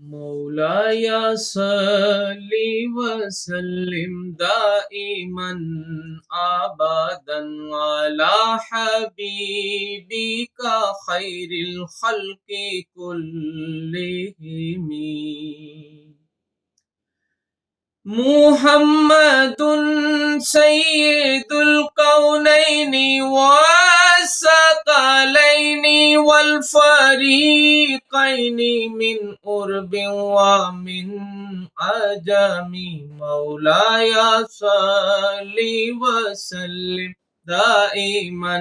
مولاي صل وسلم دائما ابدا على حبيبك خير الخلق كلهم. محمد سيد والفريقين من قرب ومن عجم مولاي صل وسلم دائما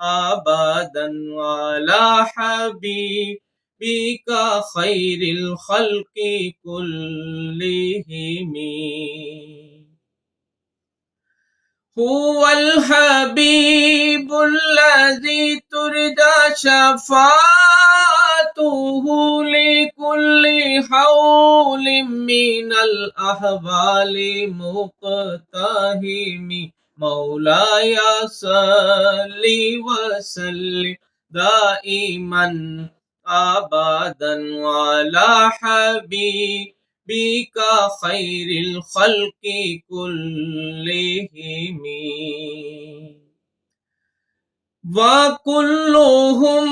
أبدا على حبيبك بك خير الخلق كلهم. هو الحبيب الذي ترجى شفاعته لكل حول من الأحوال مقتهم. مولاي صل وسلم دائما أبدا على حبيبك خير الخلق كلهم. وكلهم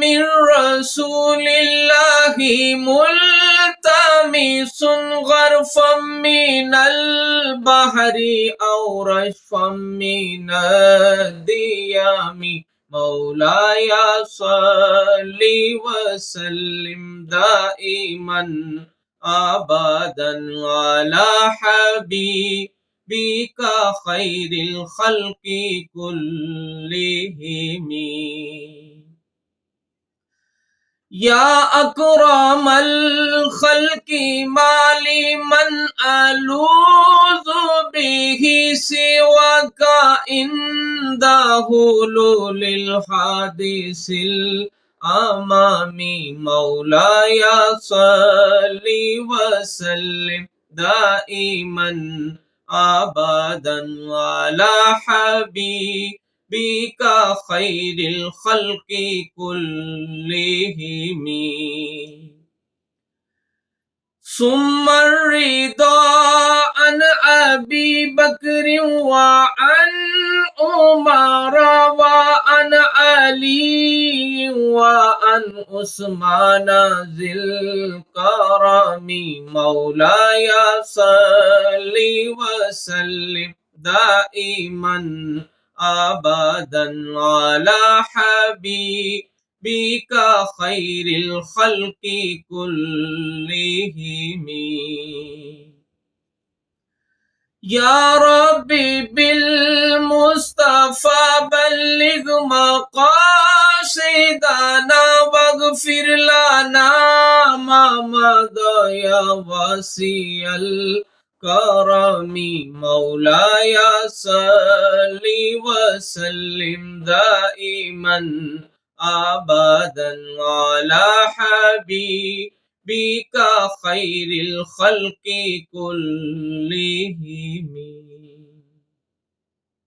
من رسول الله ملتمس غرفا من البحر أو رشفا من الديام. مولاي صل وسلم دائما. ابدا على حبيبك خير الخلق كلهم. يا أكرم الخلق ما لمن ألوذ به سواك؟ عند هلول الحادث الأمام مولاي صل وسلم دائما أبدا على حبيبك بك خير الخلق كلهم. ثم الرضا عن أبي بكر وعن عثمان ذي الكرم مولاي صل وسلم دائما أبدا على حبيبك خير الخلق كلهم. يا ربي بالمصطفى بلغ مقاصدنا واغفر لنا ما مضى يا واسع كرمي مولاي صل وسلم دائما ابدا على حبيبك خير الخلق كلهم